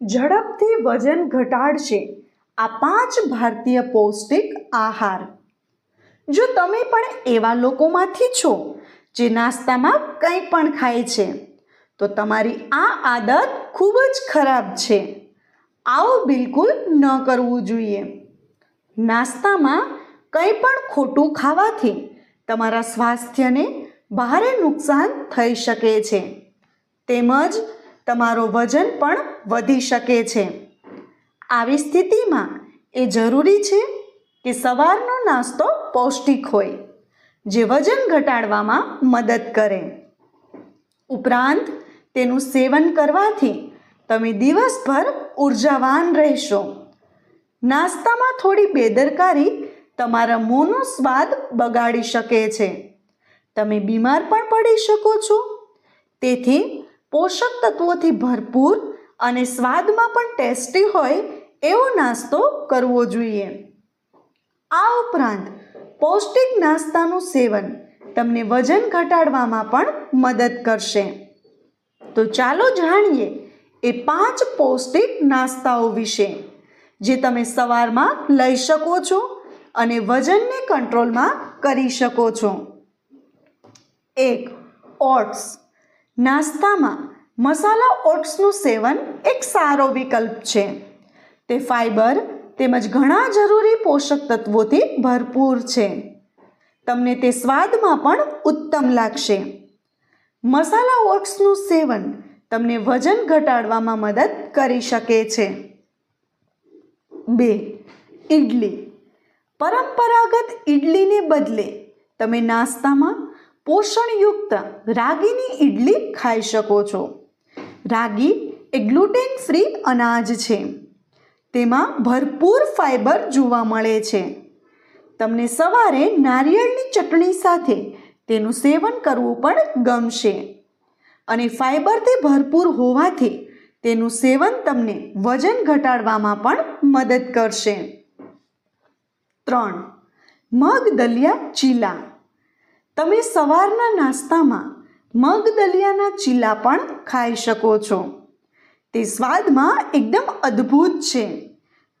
ઝડપથી વજન ઘટાડશે. આ પાંચ ભારતીય પૌષ્ટિક આહાર. જો તમે પણ એવા લોકોમાંથી છો જે નાસ્તામાં કંઈ પણ ખાય છે, તો તમારી આ આદત ખૂબ જ ખરાબ છે. આવું બિલકુલ ન કરવું જોઈએ. નાસ્તામાં કંઈ પણ ખોટું ખાવાથી તમારા સ્વાસ્થ્યને ભારે નુકસાન થઈ શકે છે. તેમજ તમારો વજન પણ વધી શકે છે. આવી સ્થિતિમાં એ જરૂરી છે કે સવારનો નાસ્તો પૌષ્ટિક હોય, જે વજન ઘટાડવામાં મદદ કરે. ઉપરાંત, તેનું સેવન કરવાથી તમે દિવસભર ઉર્જાવાન રહેશો. નાસ્તામાં થોડી બેદરકારી તમારા મોંનો સ્વાદ બગાડી શકે છે. તમે બીમાર પણ પડી શકો છો. તેથી, પોષક તત્વોથી ભરપૂર અને સ્વાદમાં પણ ટેસ્ટી હોય એવો નાસ્તો કરવો જોઈએ. આ ઉપરાંત પૌષ્ટિક નાસ્તાનું સેવન તમને વજન ઘટાડવામાં પણ મદદ કરશે. તો ચાલો જાણીએ એ પાંચ પૌષ્ટિક નાસ્તાઓ વિશે, જે તમે સવારમાં લઈ શકો છો અને વજનને કંટ્રોલમાં કરી શકો છો. એક, ઓટ્સ. નાસ્તામાં મસાલા ઓટ્સનું સેવન એક સારો વિકલ્પ છે. તે ફાઈબર તેમજ ઘણા જરૂરી પોષક તત્વોથી ભરપૂર છે. તમને તે સ્વાદમાં પણ ઉત્તમ લાગશે. મસાલા ઓટ્સનું સેવન તમને વજન ઘટાડવામાં મદદ કરી શકે છે. બે ઇડલી પરંપરાગત ઇડલીને બદલે તમે નાસ્તામાં પોષણયુક્ત રાગીની ઇડલી ખાઈ શકો છો. રાગી એ ગ્લુટેન ફ્રી અનાજ છે. તેમાં ભરપૂર ફાઈબર જોવા મળે છે. તમને સવારે નારિયેળની ચટણી સાથે તેનું સેવન કરવું પણ ગમશે. અને ફાઈબરથી ભરપૂર હોવાથી તેનું સેવન તમને વજન ઘટાડવામાં પણ મદદ કરશે. ત્રણ, મગ દલિયા ચીલા. તમે સવારના નાસ્તામાં મગ દલિયાના ચીલા પણ ખાઈ શકો છો. તે સ્વાદમાં એકદમ અદ્ભુત છે.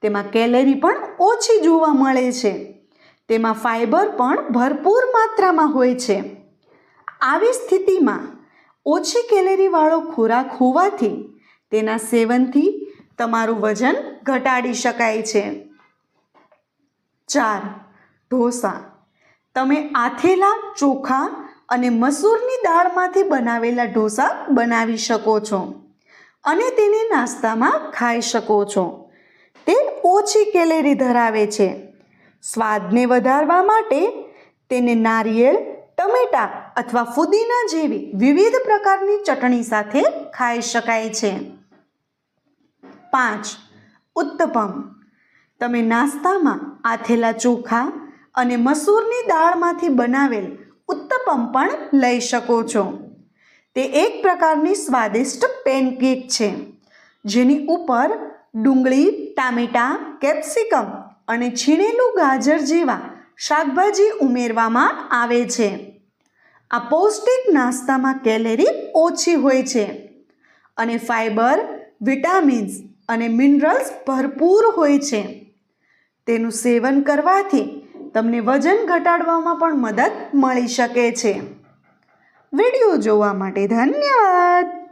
તેમાં કેલેરી પણ ઓછી જોવા મળે છે. તેમાં ફાઈબર પણ ભરપૂર માત્રામાં હોય છે. આવી સ્થિતિમાં ઓછી કેલેરીવાળો ખોરાક હોવાથી તેના સેવનથી તમારું વજન ઘટાડી શકાય છે. ચાર, ઢોસા. તમે આથેલા ચોખા અને મસૂરની દાળમાંથી બનાવેલા ઢોસા બનાવી શકો છો અને તેને નાસ્તામાં ખાઈ શકો છો. તે ઓછી કેલેરી ધરાવે છે. સ્વાદને વધારવા માટે તેને નારિયેળ, ટમેટા અથવા ફુદીના જેવી વિવિધ પ્રકારની ચટણી સાથે ખાઈ શકાય છે. પાંચ, ઉત્તપમ. તમે નાસ્તામાં આથેલા ચોખા અને મસૂરની દાળમાંથી બનાવેલ ઉત્તપમ પણ લઈ શકો છો. તે એક પ્રકારની સ્વાદિષ્ટ પેનકેક છે, જેની ઉપર ડુંગળી, ટામેટાં કેપ્સિકમ અને છીણેલું ગાજર જેવા શાકભાજી ઉમેરવામાં આવે છે. આ પૌષ્ટિક નાસ્તામાં કેલેરી ઓછી હોય છે અને ફાઈબર, વિટામિન્સ અને મિનરલ્સ ભરપૂર હોય છે. તેનું સેવન કરવાથી તમને વજન ઘટાડવામાં પણ મદદ મળી શકે છે. વીડિયો જોવા માટે ધન્યવાદ.